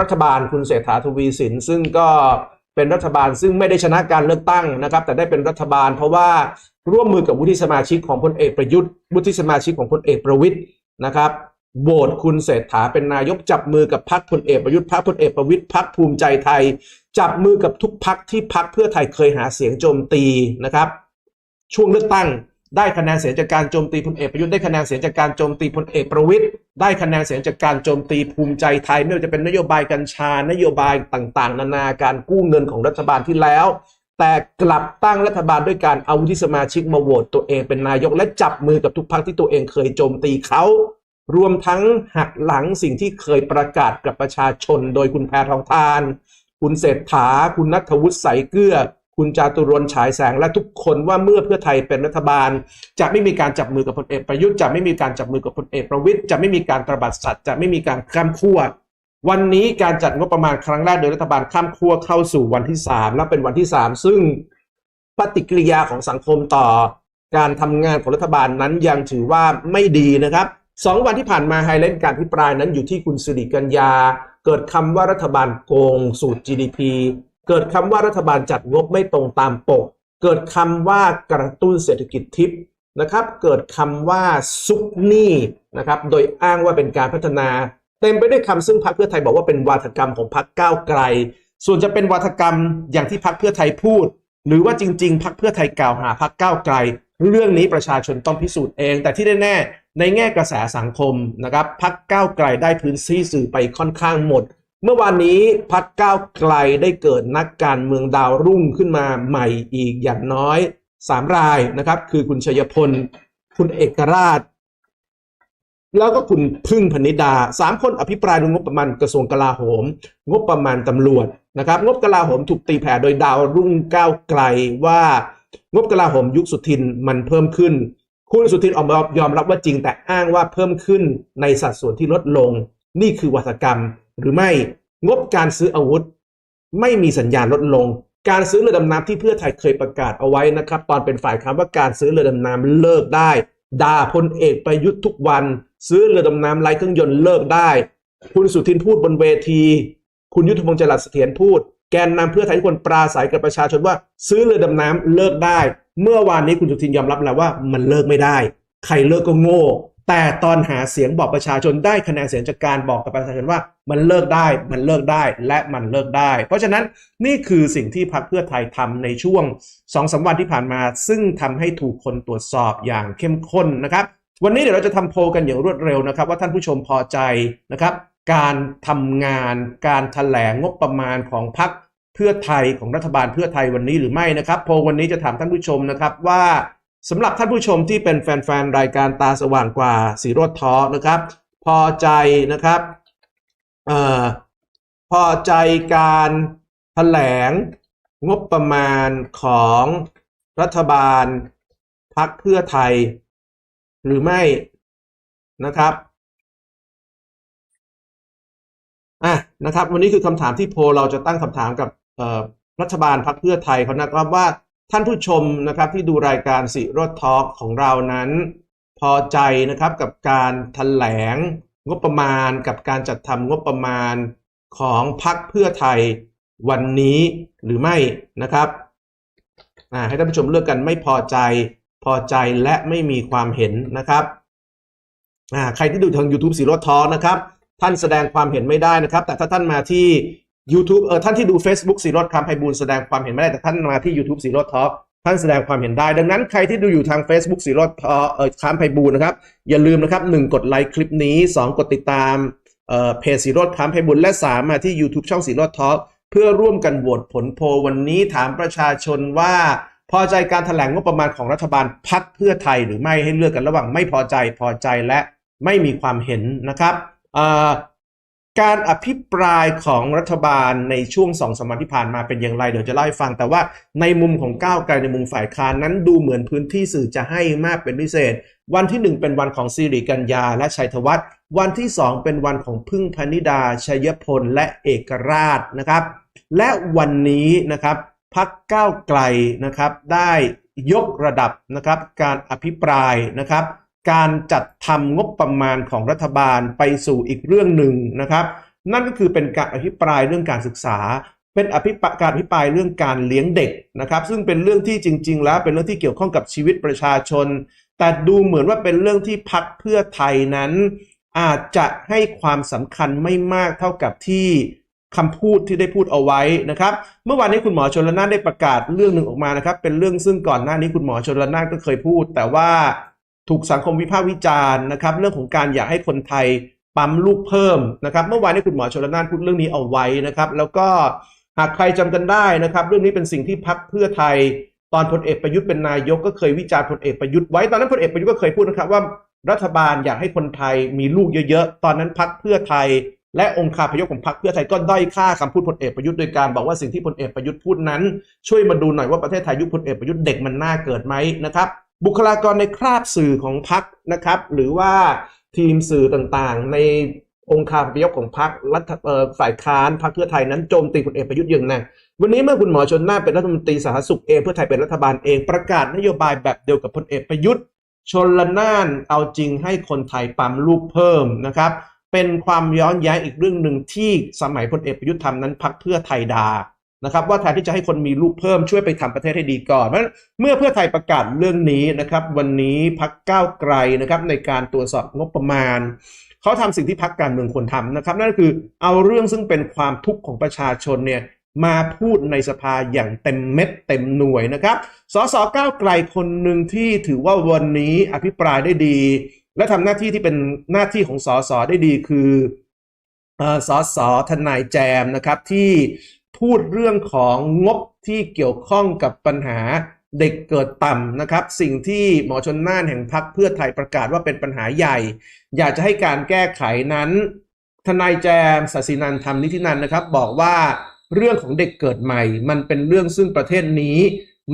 รัฐบาลคุณเศรษฐาทวีสิน ซึ่งก็เป็นรัฐบาลซึ่งไม่ได้ชนะการเลือกตั้งนะครับ แต่ได้เป็นรัฐบาลเพราะว่าร่วมมือกับวุฒิสมาชิกของพลเอกประยุทธ์วุฒิสมาชิกของพลเอกประวิทย์นะครับโหวตคุณเศรษฐาเป็นนายกจับมือกับพรรคพลเอกประยุทธ์พรรคพลเอกประวิทย์พรรคภูมิใจไทย จับมือกับทุกพรรคที่พรรคเพื่อไทยเคยหาเสียงโจมตีนะครับ ช่วงเลือกตั้ง ได้คะแนนเสียงจากการโจมตีพลเอกประยุทธ์ได้คะแนนเสียงจากการโจมตีพลเอกประวิทย์ได้คะแนนเสียงจากการโจมตีภูมิใจไทยไม่ว่าจะเป็นนโยบายกัญชา นโยบายต่างๆ นานาการกู้เงินของรัฐบาลที่แล้ว แต่กลับตั้งรัฐบาลด้วยการเอาวุฒิสมาชิกมาโหวตตัวเองเป็นนายกและจับมือกับทุกพรรคที่ตัวเองเคยโจมตีเขารวมทั้งหักหลังสิ่งที่เคยประกาศกับประชาชน โดยคุณแพทองทาน คุณเศรษฐา คุณนัทวุฒิใสเกลือ คุณจาตุรนฉายแสงและทุกคนว่าเมื่อเพื่อไทยเป็นรัฐบาล จะไม่มีการจับมือกับพลเอกประยุทธ์จะไม่มีการจับมือกับพลเอกประวิทย์จะไม่มีการตระบัดสัตว์จะไม่มีการข้ามขั้ววันนี้การจัดงบประมาณครั้งแรกโดยรัฐบาลข้ามขั้วเข้าสู่วันที่3และเป็นวันที่3ซึ่งปฏิกิริยาของสังคมต่อ การทำงานของรัฐบาลนั้นยังถือว่าไม่ดีนะครับสองวันที่ผ่านมาไฮไลท์การพิปรายนั้นอยู่ที่คุณสิริกัญญา เกิดคำว่ารัฐบาลโกงสูตร GDP เกิดคำว่ารัฐบาลจัดงบไม่ตรงตามปก เกิดคำว่ากระตุ้นเศรษฐกิจทิพย์นะครับ เกิดคำว่าซุกหนี้นะครับ โดยอ้างว่าเป็นการพัฒนา เต็มไปด้วยคำซึ่งพรรคเพื่อไทยบอกว่าเป็นวาทกรรมของพรรคก้าวไกล ส่วนจะเป็นวาทกรรมอย่างที่พรรคเพื่อไทยพูด หรือว่าจริง ๆพรรคเพื่อไทยกล่าวหาพรรคก้าวไกล เรื่องนี้ประชาชนต้องพิสูจน์เอง แต่ที่แน่ๆในแง่กระแสสังคมนะครับพรรคก้าวไกลได้พื้นที่สื่อไปค่อนข้างหมด เมื่อวานนี้พักก้าวไกลได้เกิดนักการเมืองดาวรุ่งขึ้นมาใหม่อีกอย่างน้อย 3 รายนะครับ คือคุณชัยพล คุณเอกราช แล้วก็คุณพึ่งพนิดาสามคนอภิปรายงงบประมาณกระทรวงกลาโหม งบประมาณตำรวจนะครับ งบกลาโหมถูกตีแผ่โดยดาวรุ่งก้าวไกลว่างบกลาโหมยุคสุทินมันเพิ่มขึ้น คุณสุทินออกมายอมรับว่าจริงแต่อ้างว่าเพิ่มขึ้นในสัดส่วนที่ลดลง นี่คือวัฒกรรม หรือไม่งบการซื้ออาวุธ ไม่มีสัญญาณลดลง การซื้อเรือดำน้ำที่เพื่อไทยเคยประกาศเอาไว้นะครับ ตอนเป็นฝ่ายค้านว่าการซื้อเรือดำน้ำเลิกได้ด่าพลเอกประยุทธ์ทุกวัน ซื้อเรือดำน้ำไร้เครื่องยนต์เลิกได้ คุณสุทินพูดบนเวที คุณยุทธพงศ์จรัสเสถียรพูด แกนนำเพื่อไทยทุกคนปราศัยกับประชาชนว่า ซื้อเรือดำน้ำเลิกได้ เมื่อวานนี้คุณสุทินยอมรับแล้วว่ามันเลิกไม่ได้ ใครเลิกก็โง่ แต่ตอนหาเสียงบอกประชาชนได้คะแนนเสียงจากการบอกกับประชาชนว่ามันเลิกได้ มันเลิกได้และมันเลิกได้ เพราะฉะนั้นนี่คือสิ่งที่พรรคเพื่อไทยทำในช่วงสองสาวันที่ผ่านมา ซึ่งทำให้ถูกคนตรวจสอบอย่างเข้มข้นนะครับ วันนี้เดี๋ยวเราจะทำโพลกันอย่างรวดเร็วนะครับ ว่าท่านผู้ชมพอใจนะครับ การทำงาน การถแถลงงบประมาณของพรรคเพื่อไทยของรัฐบาลเพื่อไทยวันนี้หรือไม่นะครับ โพลวันนี้จะถามท่านผู้ชมนะครับว่า สำหรับท่านผู้ชมที่เป็นแฟนๆ รายการตาสว่างกว่าสีรดท้อนะครับ พอใจนะครับเอ่อพอใจการแถลงงบประมาณของรัฐบาลพักเพื่อไทย หรือไม่นะครับอะนะครับ วันนี้คือคำถามที่โพเราจะตั้งคำถามกับรัฐบาลพักเพื่อไทยเขานะครับว่า ท่านผู้ชมนะครับที่ดูรายการสิรถทอล์กของเรานั้น พอใจนะครับกับการแถลงงบประมาณกับการจัดทำงบประมาณของพักเพื่อไทยวันนี้หรือไม่นะครับให้ท่านผู้ชมเลือกกันไม่พอใจพอใจและไม่มีความเห็นนะครับใครที่ดูทาง YouTube สีรถทอล์กนะครับ ท่านแสดงความเห็นไม่ได้นะครับ แต่ถ้าท่านมาที่ YouTube เออท่านที่ดู Facebook สีรถคำไพบูลแสดงความเห็นไม่ได้แต่ท่านมาที่ YouTube สีรถทอล์กท่านแสดงความเห็นได้ ดังนั้นใครที่ดูอยู่ทาง Facebook สีรถทอเออคำไพบูลนะครับ อย่าลืมนะครับ1กดไลค์คลิปนี้ 2 กดติดตามเอ่อเพจสีรถคำไพบูลและ 3 มาที่ YouTube ช่องสีรถทอล์กเพื่อร่วมกันโหวตผลโพวันนี้ถามประชาชนว่าพอใจการแถลงงบประมาณของรัฐบาลพักเพื่อไทยหรือไม่ให้เลือกกันระหว่างไม่พอใจพอใจและไม่มีความเห็นนะครับอ่อ การอภิปรายของรัฐบาลในช่วงสองสมันที่ผ่านมาเป็นอย่างไรเดี๋ยวจะเล่าให้ฟัง แต่ว่าในมุมของก้าวไกลในมุมฝ่ายค้านนั้นดูเหมือนพื้นที่สื่อจะให้มากเป็นพิเศษ วันที่หนึ่งเป็นวันของสิริกัญญาและชัยธวัฒน์วันที่สองเป็นวันของพึ่งพนิดา ชัยพลและเอกราชนะครับ และวันนี้นะครับพักก้าวไกลนะครับได้ยกระดับนะครับการอภิปรายนะครับ การจัดทำงบประมาณของรัฐบาลไปสู่อีกเรื่องหนึ่งนะครับ นั่นก็คือเป็นการอภิปรายเรื่องการศึกษา เป็นอภิปรายการอภิปรายเรื่องการเลี้ยงเด็กนะครับ ซึ่งเป็นเรื่องที่จริง ๆ แล้วเป็นเรื่องที่เกี่ยวข้องกับชีวิตประชาชน แต่ดูเหมือนว่าเป็นเรื่องที่พักเพื่อไทยนั้น อาจจะให้ความสำคัญไม่มากเท่ากับที่คำพูดที่ได้พูดเอาไว้นะครับ เมื่อวานนี้คุณหมอชนละนานได้ประกาศเรื่องหนึ่งออกมานะครับ เป็นเรื่องซึ่งก่อนหน้านี้คุณหมอชนละนานก็เคยพูด แต่ว่า ถูกสังคมวิพากษ์วิจารณ์นะครับ เรื่องของการอยากให้คนไทยปั๊มลูกเพิ่มนะครับ เมื่อวานนี้คุณหมอชนละนานพูดเรื่องนี้เอาไว้นะครับ แล้วก็หากใครจำกันได้นะครับ เรื่องนี้เป็นสิ่งที่พักเพื่อไทย ตอนพลเอกประยุทธ์เป็นนายกก็เคยวิจารณ์พลเอกประยุทธ์ไว้ตอนนั้นพลเอกประยุทธ์ก็เคยพูดนะครับว่ารัฐบาลอยากให้คนไทยมีลูกเยอะๆ ตอนนั้นพักเพื่อไทย และองค์คาพยพของพรรคเพื่อไทยก็ด้อยค่าคำพูดพลเอกประยุทธ์โดยการบอกว่าสิ่งที่พลเอกประยุทธ์พูดนั้น ช่วยมาดูหน่อยว่าประเทศไทยยุคพลเอกประยุทธ์เด็กมันน่าเกิดไหมนะครับ บุคลากรในคราบสื่อของพรรคนะครับ หรือว่าทีมสื่อต่างๆ ในองค์คาพยพของพรรครัฐฝ่ายค้านพรรคเพื่อไทยนั้นโจมตีพลเอกประยุทธ์อย่างหนักวันนี้เมื่อคุณหมอชนน่านเป็นรัฐมนตรีสาธารณสุขเองเพื่อไทยเป็นรัฐบาลเองประกาศนโยบายแบบเดียวกับพลเอกประยุทธ์ ชนละนานเอาจริงให้คนไทยปั๊มลูกเพิ่มนะครับ เป็นความย้อนแย้งอีกเรื่องหนึ่งที่สมัยพลเอกประยุทธ์ทำนั้นพักเพื่อไทยดา นะครับว่าแทนที่จะให้คนมีลูกเพิ่มช่วยไปทำประเทศให้ดีก่อนเพราะเมื่อเพื่อไทยประกาศเรื่องนี้นะครับ วันนี้พักก้าวไกลนะครับในการตรวจสอบงบประมาณเขาทำสิ่งที่พักการเมืองควรทำนะครับ นั่นก็คือเอาเรื่องซึ่งเป็นความทุกข์ของประชาชนเนี่ยมาพูดในสภาอย่างเต็มเม็ดเต็มหน่วยนะครับสสก้าวไกลคนหนึ่งที่ถือว่าวันนี้อภิปรายได้ดี และทำหน้าที่ที่เป็นหน้าที่ของสสได้ดีคือเอ่อสสทนายแจมนะครับที่ พูดเรื่องของงบที่เกี่ยวข้องกับปัญหาเด็กเกิดต่ำนะครับ สิ่งที่หมอชนน่านแห่งพรรคเพื่อไทยประกาศว่าเป็นปัญหาใหญ่ อยากจะให้การแก้ไขนั้นทนายแจมศศินันท์ธรรมนิธินันนะครับ บอกว่าเรื่องของเด็กเกิดใหม่ มันเป็นเรื่องซึ่งประเทศนี้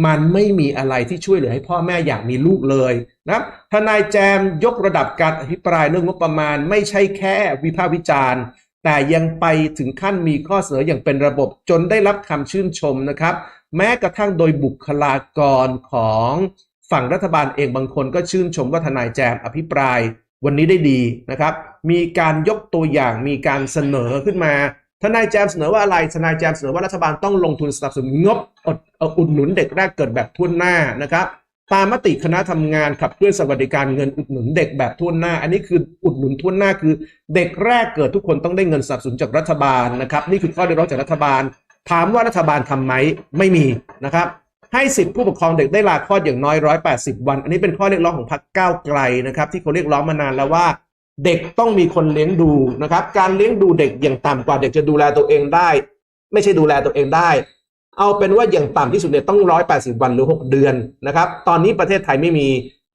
มันไม่มีอะไรที่ช่วยเหลือให้พ่อแม่อยากมีลูกเลยนะครับทนายแจมยกระดับการอภิปรายเรื่องงบประมาณ ไม่ใช่แค่วิพากษ์วิจารณ์ แต่ยังไปถึงขั้นมีข้อเสนออย่างเป็นระบบจนได้รับคำชื่นชมนะครับ แม้กระทั่งโดยบุคลากรของฝั่งรัฐบาลเองบางคนก็ชื่นชมว่าทนายแจมอภิปรายวันนี้ได้ดีนะครับ มีการยกตัวอย่างมีการเสนอขึ้นมา ทนายแจมเสนอว่าอะไร ทนายแจมเสนอว่ารัฐบาลต้องลงทุนสนับสนุนงบอดอุดหนุนเด็กแรกเกิดแบบทั่วหน้านะครับ ตามมติคณะทำงานขับเคลื่อนสวัสดิการเงินอุดหนุนเด็กแบบทั่วหน้า อันนี้คืออุดหนุนทั่วหน้าคือ เด็กแรกเกิดทุกคนต้องได้เงินสนับสนุนจากรัฐบาลนะครับ นี่คือข้อเรียกร้องจากรัฐบาล ถามว่ารัฐบาลทำไหมไม่มีนะครับ ให้สิทธิผู้ปกครองเด็กได้ลาคลอดอย่างน้อย 180 วัน อันนี้เป็นข้อเรียกร้องของพรรคก้าวไกลนะครับ ที่เขาเรียกร้องมานานแล้วว่า เด็กต้องมีคนเลี้ยงดูนะครับ การเลี้ยงดูเด็กอย่างต่ำกว่าเด็กจะดูแลตัวเองได้ ไม่ใช่ดูแลตัวเองได้ เอาเป็นว่าอย่างต่ำที่สุดเนี่ยต้อง 180 วันหรือ 6 เดือนนะครับ ตอนนี้ประเทศไทยไม่มี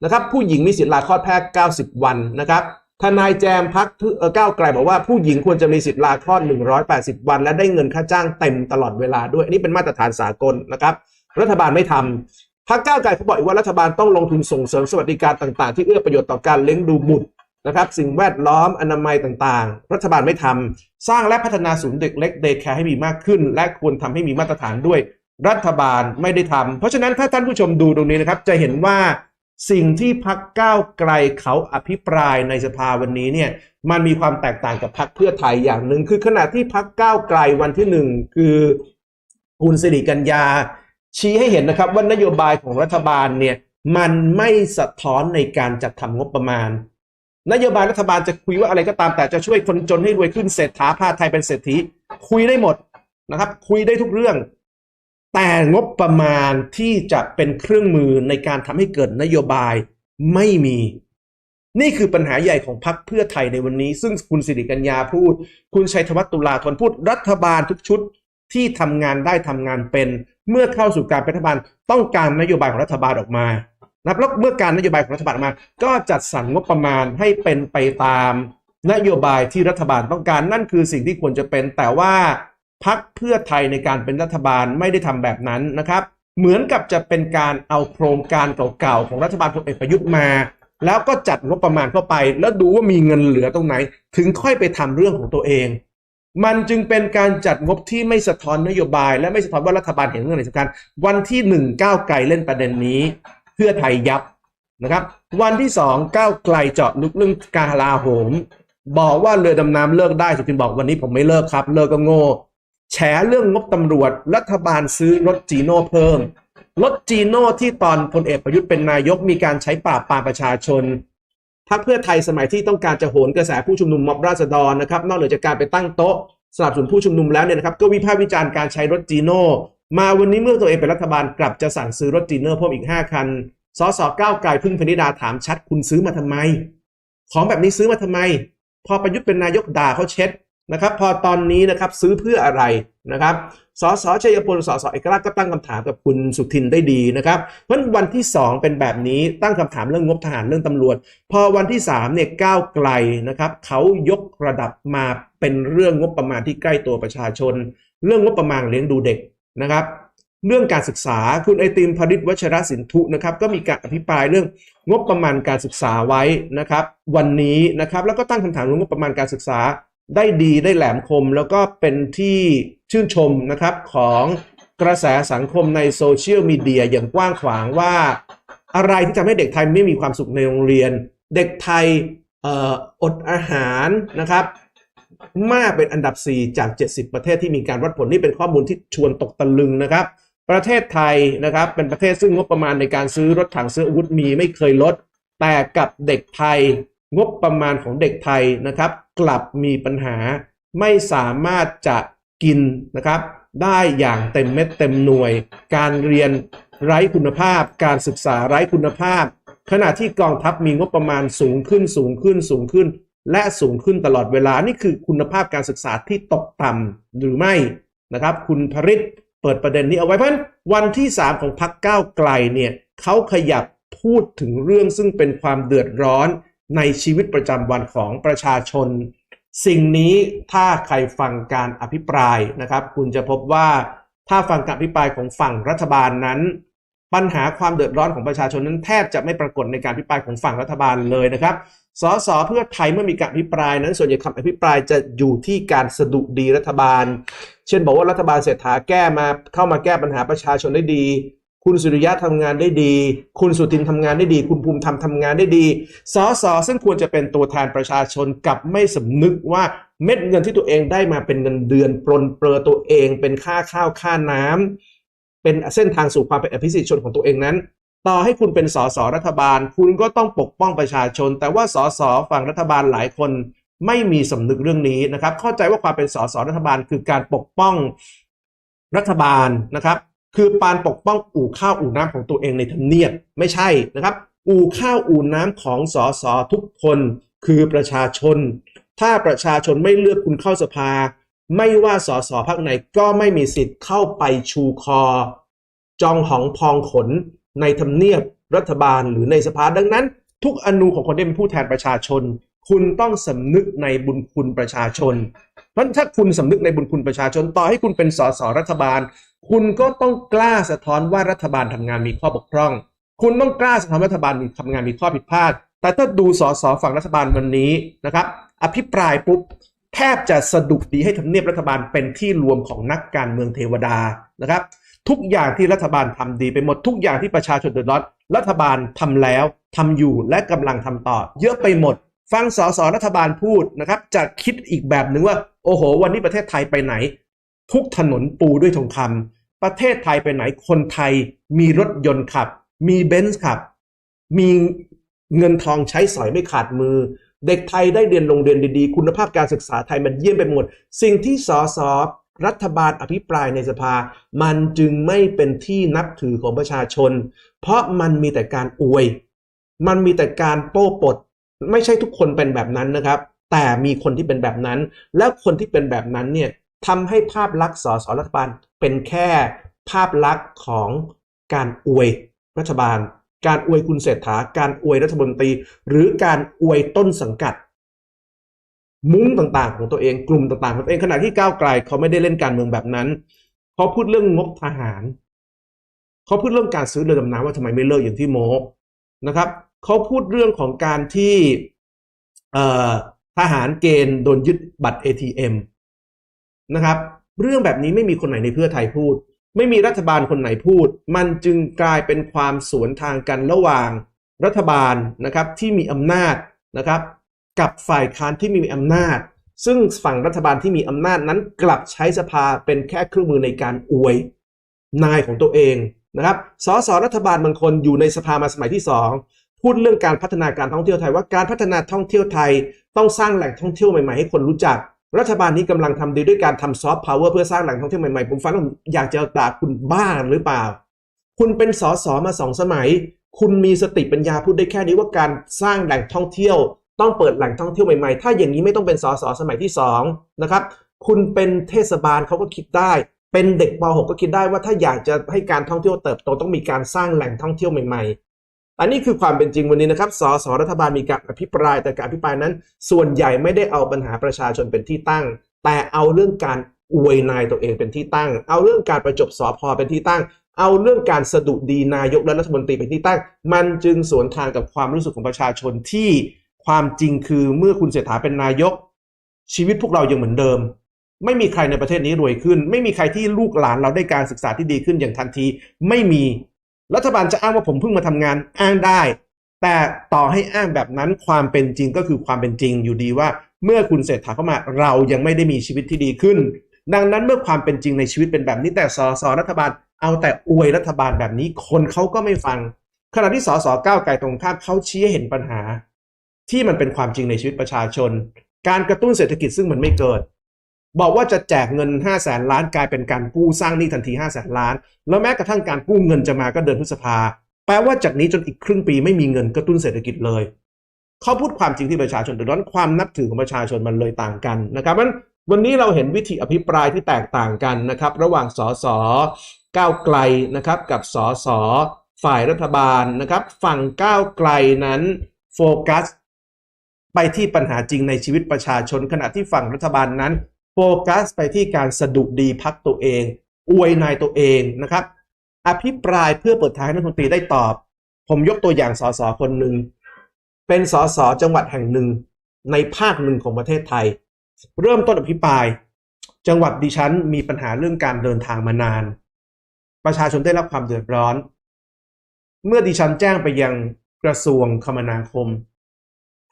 นะครับ ผู้หญิงมีสิทธิ์ลาคลอดแพทย์90 วันนะครับทนายแจมพักก้าวไกลบอกว่าผู้หญิงควรจะมีสิทธิ์ลาคลอด 180 วัน และได้เงินค่าจ้างเต็มตลอดเวลาด้วย อันนี้เป็นมาตรฐานสากลนะครับ รัฐบาลไม่ทำพรรคก้าวไกลเขาบอกอีกว่ารัฐบาลต้องลงทุนส่งเสริมสวัสดิการต่างๆ ที่เอื้อประโยชน์ต่อการเลี้ยงดูบุตร นะครับสิ่งแวดล้อมอนามัยต่างๆ รัฐบาลไม่ทำสร้างและพัฒนาศูนย์เด็กเล็กเดย์แคร์ให้มีมากขึ้น และควรทำให้มีมาตรฐานด้วย รัฐบาลไม่ได้ทำเพราะฉะนั้นถ้าท่านผู้ชมดูตรงนี้นะครับ จะเห็นว่าสิ่งที่พักก้าวไกลเขาอภิปรายในสภาวันนี้เนี่ยมันมีความแตกต่างกับพักเพื่อไทยอย่างหนึ่งคือขณะที่พักก้าวไกลวันที่หนึ่งคือคุณสิริกัญญา ชี้ให้เห็นนะครับว่านโยบายของรัฐบาลเนี่ยมันไม่สะท้อนในการจัดทำงบประมาณ นโยบายรัฐบาลจะคุยว่าอะไรก็ตามแต่จะช่วยคนจนให้รวยขึ้นเศรษฐาพาไทยเป็นเศรษฐีคุยได้หมดนะครับ คุยได้ทุกเรื่อง แต่งบประมาณที่จะเป็นเครื่องมือในการทำให้เกิดนโยบายไม่มี นี่คือปัญหาใหญ่ของพรรคเพื่อไทยในวันนี้ ซึ่งคุณสิริกัญญาพูด คุณชัยธวัฒน์ตุลาธนพูดรัฐบาลทุกชุดที่ทำงานได้ทำงานเป็น เมื่อเข้าสู่การเป็นรัฐบาลต้องการนโยบายของรัฐบาลออกมา นะครับแล้วเมื่อการนโยบายของรัฐบาลมา ก็จัดสรรงบประมาณให้เป็นไปตามนโยบายที่รัฐบาลต้องการนั่นคือสิ่งที่ควรจะเป็น แต่ว่าพักเพื่อไทยในการเป็นรัฐบาลไม่ได้ทำแบบนั้นนะครับ เหมือนกับจะเป็นการเอาโครงการเก่าๆของรัฐบาลพลเอกประยุทธ์มา แล้วก็จัดงบประมาณเข้าไป แล้วดูว่ามีเงินเหลือตรงไหน ถึงค่อยไปทำเรื่องของตัวเอง มันจึงเป็นการจัดงบที่ไม่สะท้อนนโยบาย และไม่สะท้อนว่ารัฐบาลเห็นเรื่องไหนสำคัญวันที่หนึ่งก้าวไกลเล่นประเด็นนี้ พื่อไทยยับนะครับ วันที่สองก้าวไกลเจาะลึกเรื่องกาลาโหม บอกว่าเรือดำน้ำเลิกได้สุทินบอกวันนี้ผมไม่เลิกครับ เลิกก็โง่แฉเรื่องงบตำรวจ รัฐบาลซื้อรถจีโน่เพิ่มรถจีโน่ที่ตอนพลเอกประยุทธ์เป็นนายกมีการใช้ปราบปรามประชาชนพรรคเพื่อไทยสมัยที่ต้องการจะโหนกระแสผู้ชุมนุมม็อบราษฎรนะครับ นอกเหนือจากการไปตั้งโต๊ะสนับสนุนผู้ชุมนุมแล้วเนี่ยนะครับ ก็วิพากษ์วิจารณ์การใช้รถจีโน่ มาวันนี้เมื่อตัวเองเป็นรัฐบาลกลับจะสั่งซื้อรถจีโน่เพิ่มอีก 5 คัน สสก้าวไกลพึ่งพนิดาถามชัดคุณซื้อมาทำไม ของแบบนี้ซื้อมาทำไม พอประยุทธ์เป็นนายกด่าเขาเช็ดนะครับพอตอนนี้นะครับซื้อเพื่ออะไรนะครับสสชัยพลสสเอกราชก็ตั้งคำถามกับคุณสุทินได้ดีนะครับเพราะวันที่ 2 เป็นแบบนี้ตั้งคำถามเรื่องงบทหารเรื่องตำรวจ พอวันที่3เนี่ยก้าวไกลนะครับเขายกระดับมาเป็นเรื่องงบประมาณที่ใกล้ตัวประชาชน เรื่องงบประมาณเลี้ยงดูเด็ก นะครับ เรื่องการศึกษาคุณไอติมพริตวัชรสินทุนะครับ ก็มีการอภิปรายเรื่องงบประมาณการศึกษาไว้นะครับ วันนี้นะครับแล้วก็ตั้งคำถามเรื่องงบประมาณการศึกษาได้ดีได้แหลมคม แล้วก็เป็นที่ชื่นชมนะครับของกระแสสังคมในโซเชียลมีเดียอย่างกว้างขวางว่า อะไรที่ทำให้เด็กไทยไม่มีความสุขในโรงเรียน เด็กไทยอออดอาหารนะครับ มากเป็นอันดับ 4 จาก 70 ประเทศที่มีการวัดผลนี่เป็นข้อมูลที่ชวนตกตะลึงนะครับ ประเทศไทยนะครับเป็นประเทศซึ่งงบประมาณในการซื้อรถถังซื้ออาวุธมีไม่เคยลด แต่กับเด็กไทยงบประมาณของเด็กไทยนะครับ กลับมีปัญหาไม่สามารถจะกินนะครับ ได้อย่างเต็มเม็ดเต็มหน่วย การเรียนไร้คุณภาพ การศึกษาไร้คุณภาพ ขณะที่กองทัพมีงบประมาณสูงขึ้นสูงขึ้นสูงขึ้น และสูงขึ้นตลอดเวลา นี่คือคุณภาพการศึกษาที่ตกต่ำหรือไม่นะครับ คุณพริตเปิดประเด็นนี้เอาไว้เพราะฉะนั้นวันที่ 3 ของพักก้าวไกลเนี่ยเขาขยับพูดถึงเรื่องซึ่งเป็นความเดือดร้อนในชีวิตประจำวันของประชาชน สิ่งนี้ถ้าใครฟังการอภิปรายนะครับ คุณจะพบว่าถ้าฟังการอภิปรายของฝั่งรัฐบาลนั้น ปัญหาความเดือดร้อนของประชาชนนั้นแทบจะไม่ปรากฏในการอภิปรายของฝั่งรัฐบาลเลยนะครับ สสเพื่อไทยเมื่อมีการอภิปรายนั้น ส่วนใหญ่คำอภิปรายจะอยู่ที่การสะดุดีรัฐบาล เช่นบอกว่ารัฐบาลเศรษฐาแก้มาเข้ามาแก้ปัญหาประชาชนได้ดี คุณสุริยะทำงานได้ดี คุณสุทินทำงานได้ดี คุณภูมิธรรมทำงานได้ดีสสซึ่งควรจะเป็นตัวแทนประชาชนกับไม่สำนึกว่าเม็ดเงินที่ตัวเองได้มาเป็นเงินเดือนปรนเปรอตัวเอง เป็นค่าข้าวค่าน้ำเป็นเส้นทางสู่ความเป็นอภิสิทธิชนของตัวเองนั้น ต่อให้คุณเป็นสสรัฐบาล คุณก็ต้องปกป้องประชาชน แต่ว่าสสฝั่งรัฐบาลหลายคนไม่มีสำนึกเรื่องนี้นะครับ เข้าใจว่าความเป็นสสรัฐบาลคือการปกป้องรัฐบาลนะครับ คือปานปกป้องอู่ข้าวอู่น้ำของตัวเองในทำเนียบไม่ใช่นะครับ อู่ข้าวอู่น้ำของสสทุกคนคือประชาชน ถ้าประชาชนไม่เลือกคุณเข้าสภา ไม่ว่าสสพักไหนก็ไม่มีสิทธิ์เข้าไปชูคอ จองหองพองขน ในทำเนียบรัฐบาลหรือในสภาดังนั้น ทุกอนูของคนที่เป็นผู้แทนประชาชน คุณต้องสำนึกในบุญคุณประชาชน เพราะถ้าคุณสำนึกในบุญคุณประชาชน ต่อให้คุณเป็นสสรัฐบาล คุณก็ต้องกล้าสะท้อนว่ารัฐบาลทำงานมีข้อบกพร่อง คุณต้องกล้าสะท้อนรัฐบาลมีทำงานมีข้อผิดพลาด แต่ถ้าดูสสฝั่งรัฐบาลวันนี้นะครับ อภิปรายปุ๊บแทบจะสะดุดดีให้ทำเนียบรัฐบาลเป็นที่รวมของนักการเมืองเทวดานะครับ ทุกอย่างที่รัฐบาลทำดีไปหมดทุกอย่างที่ประชาชนเดือดร้อนรัฐบาลทำแล้วทำอยู่และกำลังทำต่อ เยอะไปหมด ฟังสสรัฐบาลพูดนะครับ จะคิดอีกแบบหนึ่งว่า โอ้โห วันนี้ประเทศไทยไปไหน ทุกถนนปูด้วยทองคำประเทศไทยไปไหนคนไทยมีรถยนต์ขับ มีเบนซ์ขับ มีเงินทองใช้สอยไม่ขาดมือ เด็กไทยได้เรียนโรงเรียนดีๆ คุณภาพการศึกษาไทยมันเยี่ยมไปหมด สิ่งที่สส รัฐบาลอภิปรายในสภา มันจึงไม่เป็นที่นับถือของประชาชน เพราะมันมีแต่การอวย มันมีแต่การโป้ปด ไม่ใช่ทุกคนเป็นแบบนั้นนะครับ แต่มีคนที่เป็นแบบนั้น แล้วคนที่เป็นแบบนั้นเนี่ยทำให้ภาพลักษณ์สสรัฐบาลเป็นแค่ภาพลักษณ์ของการอวยรัฐบาล การอวยคุณเศรษฐา การอวยรัฐมนตรี หรือการอวยต้นสังกัด มุ้งต่างๆ ของตัวเองกลุ่มต่างๆของตัวเองขณะที่ก้าวไกลเขาไม่ได้เล่นการเมืองแบบนั้นเขาพูดเรื่องงบทหารเขาพูดเรื่องการซื้อเรือดำน้ำว่าทำไมไม่เลิกอย่างที่โมนะครับเขาพูดเรื่องของการที่ทหารเกณฑ์โดนยึดบัตร ATM นะครับ เรื่องแบบนี้ไม่มีคนไหนในเพื่อไทยพูด ไม่มีรัฐบาลคนไหนพูด มันจึงกลายเป็นความสวนทางกันระหว่างรัฐบาลนะครับที่มีอำนาจนะครับ กับฝ่ายค้านที่มีอำนาจ ซึ่งฝั่งรัฐบาลที่มีอำนาจนั้นกลับใช้สภาเป็นแค่เครื่องมือในการอวย นายของตัวเองนะครับ สสรัฐบาลบางคนอยู่ในสภามาสมัยที่สองพูดเรื่องการพัฒนาการท่องเที่ยวไทยว่าการพัฒนาท่องเที่ยวไทย ต้องสร้างแหล่งท่องเที่ยวใหม่ๆให้คนรู้จัก รัฐบาลนี้กำลังทำดีด้วยการทำซอฟต์พาวเวอร์เพื่อสร้างแหล่งท่องเที่ยวใหม่ๆผมฟังแล้วอยากจะด่าคุณบ้าหรือเปล่า คุณเป็นสสมาสองสมัย คุณมีสติปัญญาพูดได้แค่นี้ว่าการสร้างแหล่งท่องเที่ยว ต้องเปิดแหล่งท่องเที่ยวใหม่ๆ ถ้าอย่างนี้ไม่ต้องเป็นสสสมัยที่สองนะครับ คุณเป็นเทศบาลเขาก็คิดได้ เป็นเด็กป .6 ก็คิดได้ว่าถ้าอยากจะให้การท่องเที่ยวเติบโตต้องมีการสร้างแหล่งท่องเที่ยวใหม่ๆ อันนี้คือความเป็นจริงวันนี้นะครับสสรัฐบาลมีการอภิปรายแต่การอภิปรายนั้น ส่วนใหญ่ไม่ได้เอาปัญหาประชาชนเป็นที่ตั้ง แต่เอาเรื่องการอวยนายตัวเองเป็นที่ตั้ง เอาเรื่องการประจบสอพอเป็นที่ตั้ง เอาเรื่องการสะดุดีนายกและรัฐมนตรีเป็นที่ตั้ง มันจึงสวนทางกับความรู้สึกของประชาชนที่ ความจริงคือเมื่อคุณเศรษฐาเป็นนายก ชีวิตพวกเรายังเหมือนเดิม ไม่มีใครในประเทศนี้รวยขึ้น ไม่มีใครที่ลูกหลานเราได้การศึกษาที่ดีขึ้นอย่างทันที ไม่มีรัฐบาลจะอ้างว่าผมเพิ่งมาทำงานอ้างได้ แต่ต่อให้อ้างแบบนั้นความเป็นจริงก็คือความเป็นจริงอยู่ดีว่า เมื่อคุณเศรษฐาเข้ามาเรายังไม่ได้มีชีวิตที่ดีขึ้น ดังนั้นเมื่อความเป็นจริงในชีวิตเป็นแบบนี้แต่สสรัฐบาลเอาแต่อวยรัฐบาลแบบนี้คนเขาก็ไม่ฟังขณะที่สสก้าวไกลตรงข้ามเขาชี้ให้เห็นปัญหา ที่มันเป็นความจริงในชีวิตประชาชน การกระตุ้นเศรษฐกิจซึ่งมันไม่เกิด บอกว่าจะแจกเงิน 5 0 0แสนล้านกลายเป็นการกู้สร้างหนี้ทันที 5 0 0แสนล้าน แล้วแม้กระทั่งการกู้เงินจะมาก็เดือนพฤษภา แปลว่าจากนี้จนอีกครึ่งปีไม่มีเงินกระตุ้นเศรษฐกิจเลย เขาพูดความจริงที่ประชาชนดือดร้อนความนับถือของประชาชนมันเลยต่างกันนะครับมันวันนี้เราเห็นวิธีอภิปรายที่แตกต่างกันนะครับ ระหว่างสสก้าวไกลนะครับกับสสฝ่ายรัฐบาลนะครับ ฝั่งก้าวไกลนั้นโฟกัส ไปที่ปัญหาจริงในชีวิตประชาชน ขณะที่ฝั่งรัฐบาลนั้น โฟกัสไปที่การสะดุดีพักตัวเอง อวยนายตัวเองนะครับ อภิปรายเพื่อเปิดทางให้รัฐมนตรีได้ตอบ ผมยกตัวอย่างสสคนหนึ่งเป็นสสจังหวัดแห่งหนึ่งในภาคหนึ่งของประเทศไทย เริ่มต้นอภิปราย จังหวัดดิฉันมีปัญหาเรื่องการเดินทางมานาน ประชาชนได้รับความเดือดร้อน เมื่อดิฉันแจ้งไปยังกระทรวงคมนาคม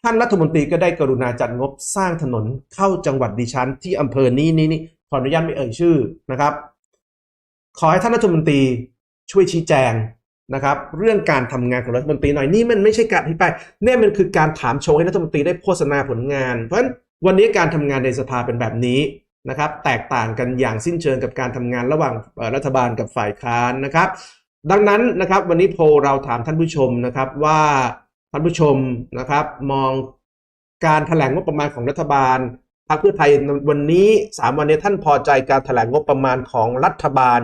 ท่านรัฐมนตรีก็ได้กรุณาจัดงบสร้างถนนเข้าจังหวัดดิฉันที่อำเภอนี้นี่นี่ขออนุญาตไม่เอ่ยชื่อนะครับ ขอให้ท่านรัฐมนตรีช่วยชี้แจงนะครับ เรื่องการทำงานของรัฐมนตรีหน่อยนี่มันไม่ใช่การอภิปรายเนี่ยมันคือการถามโชว์ให้รัฐมนตรีได้โฆษณาผลงาน เพราะฉะนั้นวันนี้การทำงานในสภาเป็นแบบนี้นะครับ แตกต่างกันอย่างสิ้นเชิงกับการทำงานระหว่างรัฐบาลกับฝ่ายค้านนะครับ ดังนั้นนะครับ วันนี้โพลเราถามท่านผู้ชมนะครับว่า ท่านผู้ชมนะครับ มองการแถลงงบประมาณของรัฐบาลพรรคเพื่อไทยวันนี้สามวันนี้ท่านพอใจการแถลงงบประมาณของรัฐบาล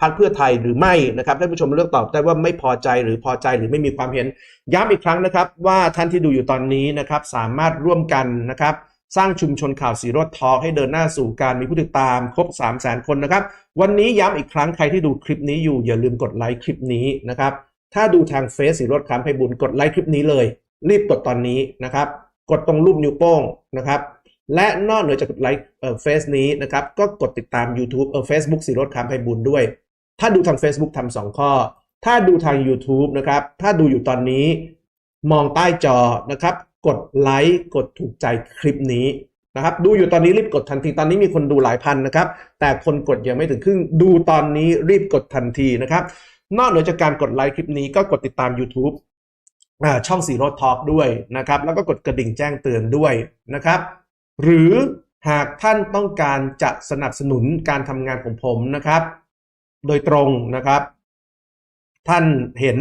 พรรคเพื่อไทยหรือไม่นะครับท่านผู้ชมเลือกตอบได้ว่าไม่พอใจหรือพอใจหรือไม่มีความเห็น ย้ำอีกครั้งนะครับ ว่าท่านที่ดูอยู่ตอนนี้นะครับ สามารถร่วมกันนะครับ สร้างชุมชนข่าวสีรถทอให้เดินหน้าสู่การมีผู้ติดตามครบ 3 0 0แสนคนนะครับ วันนี้ย้ำอีกครั้งใครที่ดูคลิปนี้อยู่อย่าลืมกดไลค์คลิปนี้นะครับ ถ้าดูทางเฟซสีรถคำไพบุญกดไลค์คลิปนี้เลย รีบกดตอนนี้นะครับ กดตรงรูปนิ้วโป้งนะครับ และนอกเหนือจากกดไลค์เฟซนี้นะครับ ก็กดติดตาม YouTube เอ่อ Facebook สีรถคำไพบุญด้วย ถ้าดูทาง Facebook ทำสองข้อ ถ้าดูทาง YouTube นะครับ ถ้าดูอยู่ตอนนี้ มองใต้จอนะครับ กดไลค์กดถูกใจคลิปนี้นะครับดูอยู่ตอนนี้รีบกดทันทีตอนนี้มีคนดูหลายพันนะครับ แต่คนกดยังไม่ถึงครึ่งดูตอนนี้รีบกดทันทีนะครับ นอกเหนือจากการกดไลค์คลิปนี้ก็กดติดตาม YouTube ช่องสีโรดทอล์กด้วยนะครับ แล้วก็กดกระดิ่งแจ้งเตือนด้วยนะครับ หรือหากท่านต้องการจะสนับสนุนการทำงานของผมนะครับ โดยตรงนะครับ ท่านเห็น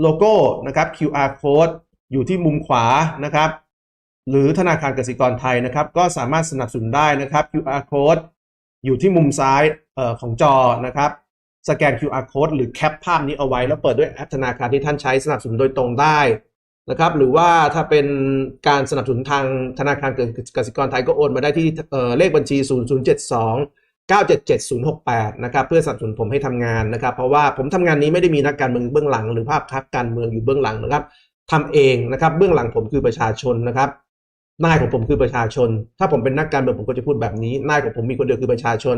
โลโก้นะครับ QR code อยู่ที่มุมขวานะครับ หรือธนาคารกสิกรไทยนะครับ ก็สามารถสนับสนุนได้นะครับ QR code อยู่ที่มุมซ้ายออของจอนะครับ สแกน QR code หรือแคปภาพนี้เอาไว้ แล้วเปิดด้วยแอปธนาคารที่ท่านใช้สนับสนุนโดยตรงได้นะครับ หรือว่าถ้าเป็นการสนับสนุนทางธนาคารกสิกรไทยก็โอนมาได้ที่เเลขบัญชี 0072 977068 นะครับเพื่อสนับสนุนผมให้ทำงานนะครับ เพราะว่าผมทำงานนี้ไม่ได้มีนักการเมืองเบื้องหลัง หรือภาพพักการเมืองอยู่เบื้องหลังนะครับทำเองนะครับเบื้องหลังผมคือประชาชนนะครับนายของผมคือประชาชน ถ้าผมเป็นนักการเมืองผมก็จะพูดแบบนี้นายของผมมีคนเดียวคือประชาชน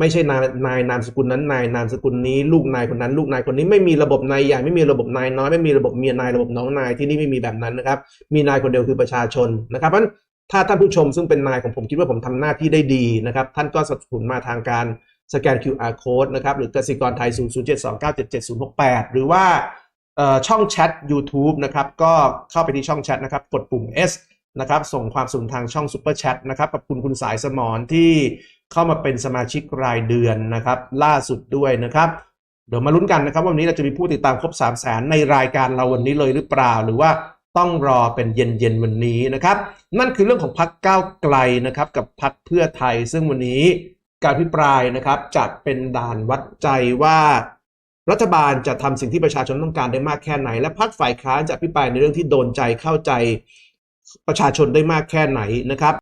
ไม่ใช่นายนายนามสกุลนั้นนายนามสกุลนี้ ลูกนายคนนั้นลูกนายคนนี้ไม่มีระบบนายใหญ่ไม่มีระบบนายน้อยไม่มีระบบเมียนายระบบน้องนายที่นี่ไม่มีแบบนั้นนะครับ มีนายคนเดียวคือประชาชนนะครับเพราะฉะนั้นถ้าท่านผู้ชมซึ่งเป็นนายของผมคิดว่าผมทำหน้าที่ได้ดีนะครับ ท่านก็สนับสนุนมาทางการสแกน QR code นะครับ หรือกสิกรไทย 00729777068 หรือว่าช่องแชท YouTube นะครับ ก็เข้าไปที่ช่องแชทนะครับ กดปุ่ม S นะครับ ส่งความสนุนทางช่อง Super Chat นะครับขอบคุณคุณสายสมอนที่ เข้ามาเป็นสมาชิกรายเดือนนะครับ ล่าสุดด้วยนะครับ เดี๋ยวมาลุ้นกันนะครับว่าวันนี้เราจะมีผู้ติดตามครบ 3 0 0แสนในรายการเราวันนี้เลยหรือเปล่า หรือว่าต้องรอเป็นเย็นเย็นๆวันนี้นะครับ นั่นคือเรื่องของพักก้าวไกลนะครับ กับพักเพื่อไทย ซึ่งวันนี้การพิปรายนะครับจะเป็นด่านวัดใจว่ารัฐบาลจะทำสิ่งที่ประชาชนต้องการได้มากแค่ไหน และพักฝ่ายค้านจะพิปรายในเรื่องที่โดนใจเข้าใจประชาชนได้มากแค่ไหนนะครับ